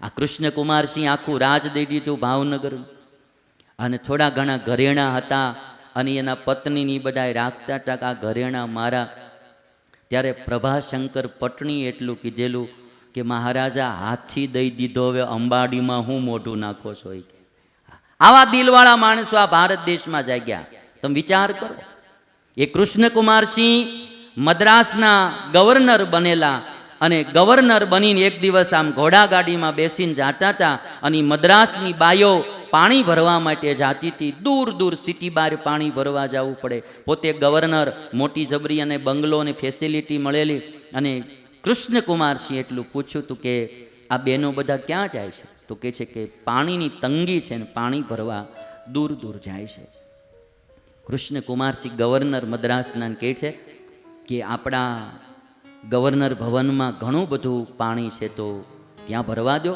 આ કૃષ્ણકુમારસિંહ આખું રાજ દઈ દીધું ભાવનગર. અને થોડા ઘણા ઘરેણા હતા અને એના પત્નીની બધા રાખતા હતા આ ઘરેણા મારા. ત્યારે પ્રભાશંકર પટણી એટલું કીધેલું કે મહારાજા હાથી દઈ દીધો, હવે અંબાડીમાં હું મોઢું નાખો છો આવા દિલવાળા માણસો આ ભારત દેશમાં જાગ્યા. તમે વિચાર કરો. એ કૃષ્ણકુમારસિંહ મદ્રાસના ગવર્નર બનેલા અને ગવર્નર બનીને એક દિવસ આમ ઘોડાગાડીમાં બેસીને જાતા હતા અને મદ્રાસની બાયો પાણી ભરવા માટે જાતી હતી. દૂર દૂર સિટી બહાર પાણી ભરવા જવું પડે. પોતે ગવર્નર, મોટી જબરી અને બંગલો અને ફેસિલિટી મળેલી અને કૃષ્ણકુમારસિંહ એટલું પૂછ્યું હતું કે આ બેનો બધા ક્યાં જાય છે? તો કે છે કે પાણીની તંગી છે ને પાણી ભરવા દૂર દૂર જાય છે. કૃષ્ણકુમારસિંહ ગવર્નર મદ્રાસના કહે છે કે આપણા ગવર્નર ભવનમાં ઘણું બધું પાણી છે તો ત્યાં ભરવા દો.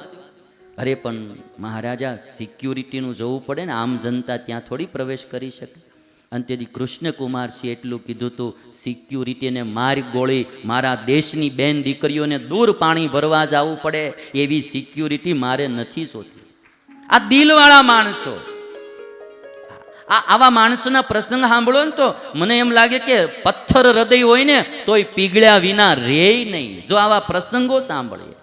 અરે પણ મહારાજા, સિક્યુરિટીનું જવું પડે ને, આમ જનતા ત્યાં થોડી પ્રવેશ કરી શકે. અને તેથી કૃષ્ણકુમારસિંહ એટલું કીધું હતું સિક્યુરિટીને માર ગોળી, મારા દેશની બેન દીકરીઓને દૂર પાણી ભરવા જવું પડે, એવી સિક્યુરિટી મારે નથી શોધી આ દિલવાળા માણસો. આ આવા માણસોના પ્રસંગ સાંભળો ને તો મને એમ લાગે કે પથ્થર હૃદય હોય ને તોય પીગળ્યા વિના રે નહીં. જો આવા પ્રસંગો સાંભળીએ.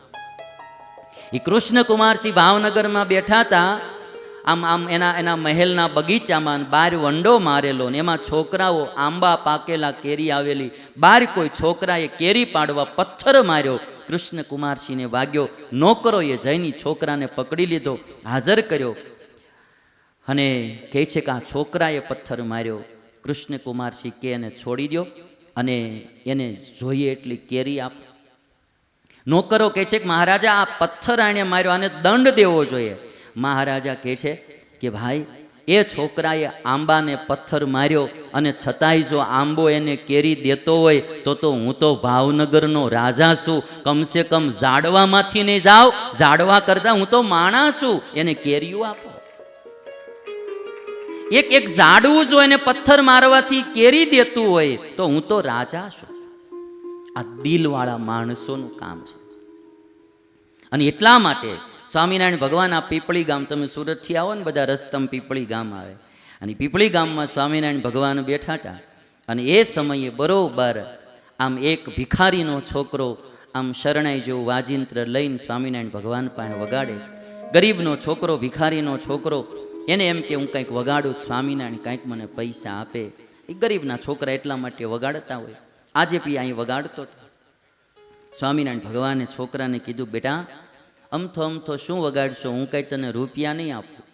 એ કૃષ્ણકુમારસિંહ ભાવનગરમાં બેઠા હતા. આમ આમ એના એના મહેલના બગીચામાં બાર વંડો મારેલો ને એમાં છોકરાઓ આંબા પાકેલા કેરી આવેલી. બાર કોઈ છોકરાએ કેરી પાડવા પથ્થર માર્યો. કૃષ્ણકુમારસિંહને વાગ્યો. નોકરોએ જઈને છોકરાને પકડી લીધો. હાજર કર્યો. અને કહે છે કે આ છોકરાએ પથ્થર માર્યો, કૃષ્ણકુમારસિંહ કે એને છોડી દો અને એને જોઈએ એટલી કેરી આપ. નોકરો કહે છે કે મહારાજા, આ પથ્થર આણે માર્યો, આને દંડ દેવો જોઈએ. મહારાજા કહે છે કે ભાઈ, એ છોકરાએ આંબાને પથ્થર માર્યો અને છતાંય જો આંબો એને કેરી દેતો હોય, તો તો હું તો ભાવનગરનો રાજા છું. કમસે કમ ઝાડવામાંથી નહીં જાઉં ઝાડવા કરતા હું તો માણસ છું. એને કેરીઓ આપો. એક એક ઝાડવું જો એને પથ્થર મારવાથી કેરી દેતું હોય, તો હું તો રાજા છું. આ દિલવાળા માણસોનું કામ છે. અને એટલા માટે સ્વામિનારાયણ ભગવાન આ પીપળી ગામ, તમે સુરતથી આવો ને બધા રસ્તમ પીપળી ગામ આવે. અને પીપળી ગામમાં સ્વામિનારાયણ ભગવાન બેઠા હતા. અને એ સમયે બરોબર આમ એક ભિખારીનો છોકરો આમ શરણાઈ જેવું વાજિંત્ર લઈને સ્વામિનારાયણ ભગવાન પાસે વગાડે. ગરીબનો છોકરો, ભિખારીનો છોકરો એને એમ કે હું કંઈક વગાડું સ્વામિનારાયણ કંઈક મને પૈસા આપે. એ ગરીબના છોકરા એટલા માટે વગાડતા હોય. આજે પી અહીં વગાડતો સ્વામિનારાયણ ભગવાને છોકરાને કીધું, બેટા, અમથો અમથો શું વગાડશો? હું કંઈ તને રૂપિયા નહીં આપું.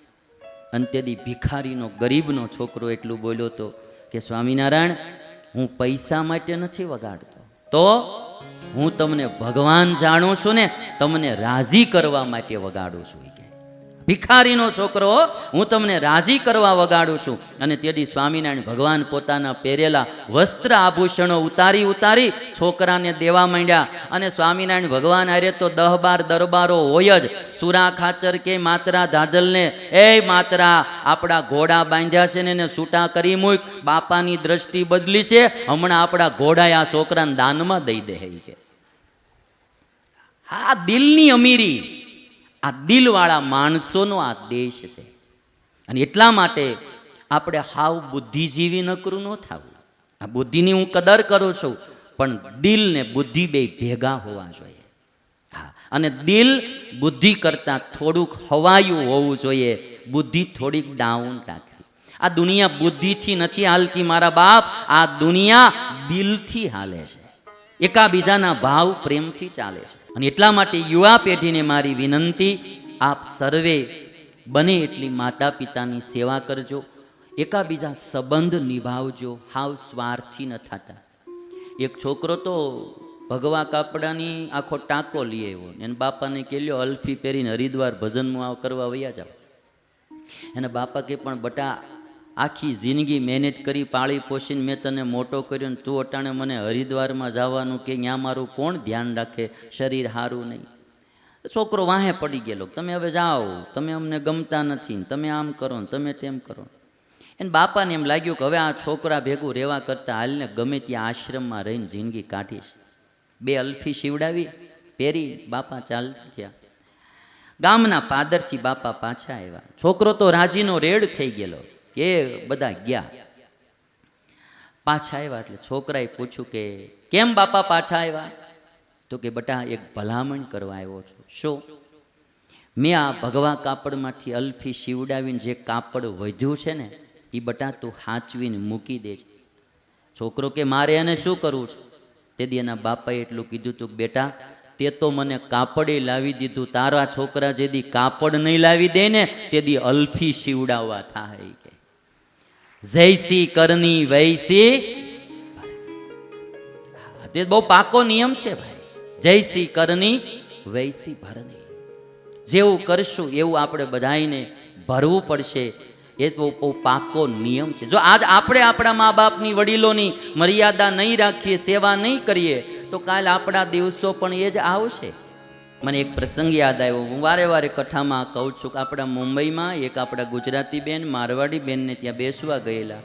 અંત્યદી ભિખારીનો, ગરીબનો છોકરો એટલું બોલ્યો તો કે, સ્વામિનારાયણ, હું પૈસા માટે નથી વગાડતો. તો હું તમને ભગવાન જાણું છું ને, તમને રાજી કરવા માટે વગાડું છું. ભિખારીનો છોકરો, હું તમને રાજી કરવા વગાડું છું. અને તેથી સ્વામિનારાયણ ભગવાન પોતાના પહેરેલા વસ્ત્ર આભૂષણો ઉતારી ઉતારી છોકરાને દેવા માંડ્યા. અને સ્વામિનારાયણ ભગવાન આરે તો દહ બાર દરબારો હોય જ. સુરા ખાચર કે માત્રા ધાદલને એ માત્રા, આપણા ઘોડા બાંધ્યા છે ને એને છૂટા કરી મૂક. બાપાની દ્રષ્ટિ બદલી છે. હમણાં આપણા ઘોડા આ છોકરાને દાનમાં દઈ દે કે. હા, દિલની અમીરી. આ દિલવાળા માણસોનો આ દેશ છે. અને એટલા માટે આપણે હાવ બુદ્ધિજીવી નકરું ન થવું. આ બુદ્ધિની હું કદર કરું છું, પણ દિલ ને બુદ્ધિ બે ભેગા હોવા જોઈએ. હા, અને દિલ બુદ્ધિ કરતાં થોડુંક હવાયું હોવું જોઈએ, બુદ્ધિ થોડીક ડાઉન રાખવી. આ દુનિયા બુદ્ધિથી નથી હાલતી મારા બાપ, આ દુનિયા દિલથી હાલે છે. એકાબીજાના ભાવ પ્રેમથી ચાલે છે. અને એટલા માટે યુવા પેઢીને મારી વિનંતી, આપ સર્વે બને એટલી માતા પિતાની સેવા કરજો, એકાબીજા સંબંધ નિભાવજો, હાવ સ્વાર્થી ન થતા. એક છોકરો તો ભગવા કાપડાની આખો ટાંકો લઈ આવ્યો એને બાપાને કેલ્યો અલ્ફી પહેરીને હરિદ્વાર ભજનમાં કરવા વયા જાવ એના બાપા કે પણ બટા આખી જિંદગી મહેનત કરી, પાળી પોષીને મેં તને મોટો કર્યો ને તું અટાણે મને હરિદ્વારમાં જવાનું કે ત્યાં મારું કોણ ધ્યાન રાખે? શરીર સારું નહીં. છોકરો વાહે પડી ગયેલો તમે હવે જાઓ, તમે અમને ગમતા નથી તમે આમ કરો ને તમે તેમ કરો એને બાપાને એમ લાગ્યું કે હવે આ છોકરા ભેગું રહેવા કરતાં હાલને ગમે ત્યાં આશ્રમમાં રહીને જિંદગી કાઢીશ બે અલ્ફી શીવડાવી, પહેરી બાપા ચાલતા થયા ગામના પાદરથી બાપા પાછા આવ્યા. છોકરો તો રાજીનો રેડ થઈ ગયેલો. એ બધા ગયા. પાછા આવ્યા એટલે છોકરાએ પૂછ્યું કે, કેમ બાપા પાછા આવ્યા? તો કે, બટા, એક ભલામણ કરવા આવ્યો છું. શું? મેં આ ભગવા કાપડમાંથી અલ્ફી શીવડાવીને જે કાપડ વધ્યું છે ને એ બટા તું હાંચવીને મૂકી દેજે. છોકરો કે, મારે એને શું કરવું છે? તેથી એના બાપાએ એટલું કીધું તું બેટા, તે તો મને કાપડે લાવી દીધું, તારા છોકરા જેદી કાપડ નહીં લાવી દે ને, તેદી અલ્ફી શીવડાવવા થાય કે. જૈસી કરની વૈસી તે બહુ પાકો નિયમ છે ભાઈ. જૈસી કરની વૈસી ભરની. જેવું કરશું એવું આપણે બધાને ભરવું પડશે. એ તો બહુ પાકો નિયમ છે. જો આજ આપણે આપણા મા બાપની વડીલોની મર્યાદા નહીં રાખીએ, સેવા નહીં કરીએ, તો કાલ આપણા દિવસો પણ એ જ આવશે. મને એક પ્રસંગ યાદ આવ્યો. હું વારે વારે કથામાં કહું છું કે આપણા મુંબઈમાં એક આપણા ગુજરાતી બેન મારવાડી બેનને ત્યાં બેસવા ગયેલા.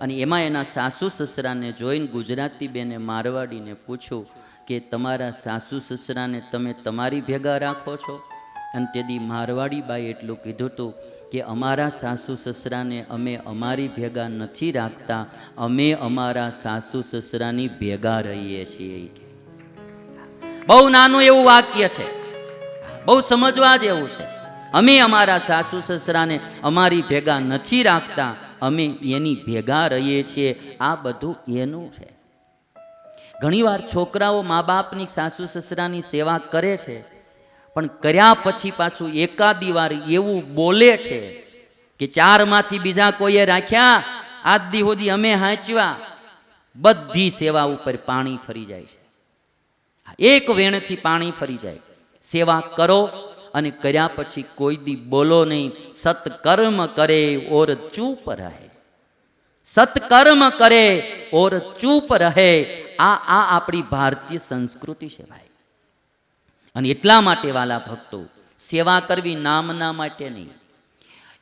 અને એમાં એના સાસુ સસરાને જોઈને ગુજરાતી બેને મારવાડીને પૂછ્યું કે તમારા સાસુ સસરાને તમે તમારી ભેગા રાખો છો? અને તેથી મારવાડી બાઈ એટલું કીધું હતું કે અમારા સાસુ સસરાને અમે અમારી ભેગા નથી રાખતા. અમે અમારા સાસુ સસરાની ભેગા રહીએ છીએ. બહુ નાનું એવું વાક્ય છે. બહુ સમજવા જેવું છે. અમે અમારા સાસુ સસરાને અમારી ભેગા નથી રાખતા. અમે એની ભેગા રહીએ છીએ. આ બધું એનું છે. ઘણીવાર છોકરાઓ મા બાપની સાસુ સસરાની સેવા કરે છે, પણ કર્યા પછી પાછું એકાદી વાર એવું બોલે છે કે ચારમાંથી બીજા કોઈએ રાખ્યા આજ દી સુધી અમે હાંચવા. બધી સેવા ઉપર પાણી ફરી જાય છે. એક વેણથી પાણી ફરી જાય સેવા કરો અને કર્યા પછી કોઈ દી બોલો નહીં, સત્કર્મ કરે, ઓર ચૂપ રહે. સત્કર્મ કરે, ઓર ચૂપ રહે. આ આ આપણી ભારતીય સંસ્કૃતિ છે ભાઈ. અને એટલા માટે વાલા ભક્તો, સેવા કરવી નામના માટે નહીં.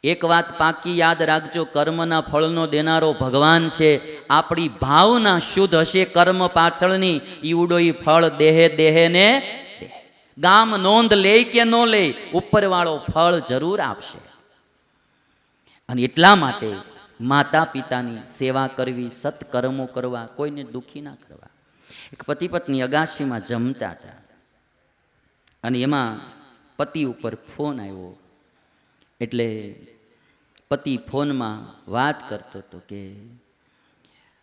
એક વાત પાકી યાદ રાખજો, કર્મના ફળનો દેનારો ભગવાન છે. આપણી ભાવના શુદ્ધ હશે કર્મ પાછળની. ઈવડો ઈ ફળ દેહે દેહે ને. ગામ નોંધ લે કે ન લે ઉપરવાળો ફળ જરૂર આપશે. અને એટલા માટે માતા પિતાની સેવા કરવી, સત્કર્મો કરવા, કોઈને દુઃખી ના કરવા. એક પતિ પત્ની અગાશીમાં જમતા હતા. અને એમાં પતિ ઉપર ફોન આવ્યો. એટલે પતિ ફોનમાં વાત કરતો હતો કે,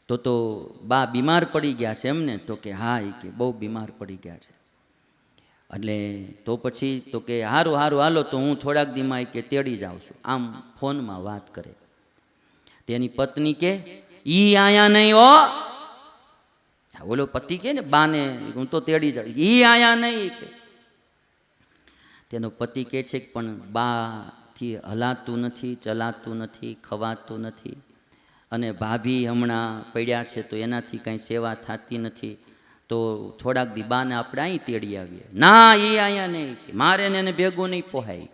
તો તો બા બીમાર પડી ગયા છે એમને? તો કે, હા, એ કે બહુ બીમાર પડી ગયા છે. એટલે તો પછી તો કે હારું હારું, હાલો, તો હું થોડાક દીમાં કે તેડી જાઉં છું. આમ ફોનમાં વાત કરે. તેની પત્ની કે, ઈ આયા નહીં ઓ ઓલો પતિ કે ને, બાને, હું તો તેડી જાઉં. ઈ આયા નહીં કે. તેનો પતિ કહે છે કે, પણ બાથી હલાતું નથી, ચલાતું નથી, ખવાતું નથી. અને ભાભી હમણાં પડ્યા છે, તો એનાથી કાંઈ સેવા થતી નથી. તો થોડાક દી બાને આપણે અહીં તેડી આવીએ. ના, એ અહીંયા નહીં મારે ને એને ભેગું નહીં પોહાય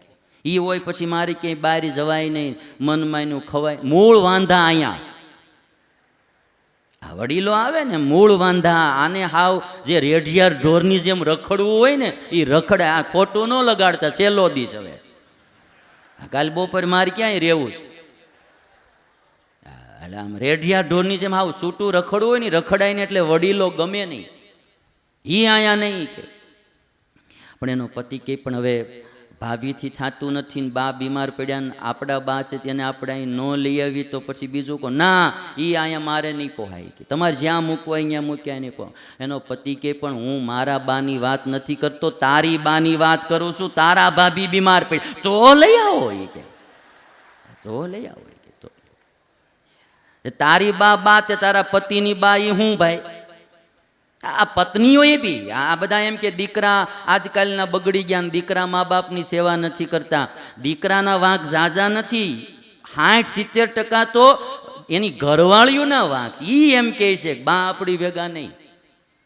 એ હોય પછી મારી ક્યાંય બહાર જવાય નહીં, મનમાં એનું ખવાય. મૂળ વાંધા અહીંયા આ વડીલો આવે ને, મૂળ વાંધા, આને હાવ જે રેઢિયાર ઢોરની જેમ રખડવું હોય ને એ રખડે, આ ખોટું ન લગાડતા સેલો દીશ હવે. કાલ બપોર મારે ક્યાંય રહેવું છે? એટલે આમ રેઢિયા ઢોરની જેમ હાવ સૂટું રખડવું હોય ને રખડાય ને એટલે વડીલો ગમે નહીં. ઈ આયા નહીં કે. પણ એનો પતિ કે પણ હવે ભાભીથી થતું નથી ને બા બીમાર પડ્યા ને આપણા બા છે તેને આપણે અહીં ન લઈ આવી તો પછી બીજું કહો ના એ અહીંયા મારે નહીં પહોંચાય કે, તમારે જ્યાં મૂકવા અહીંયા મૂક્યા નહીં કહો એનો પતિ કે પણ હું મારા બાની વાત નથી કરતો, તારી બાની વાત કરું છું, તારા ભાભી બીમાર પડી તો લઈ આવો એ કે. તો લઈ આવો એ કે, તો. તારી બા બા તે તારા પતિની બા એ હું ભાઈ? આ પત્નીઓએ બી, આ બધા એમ કે દીકરા આજકાલના બગડી ગયા દીકરા મા બાપની સેવા નથી કરતા. દીકરાના વાંક ઝાઝા નથી. સાઠ સિત્તેર ટકા તો એની ઘરવાળીઓના વાંક. ઈ એમ કહે છે બા, આપણી ભેગા નહીં.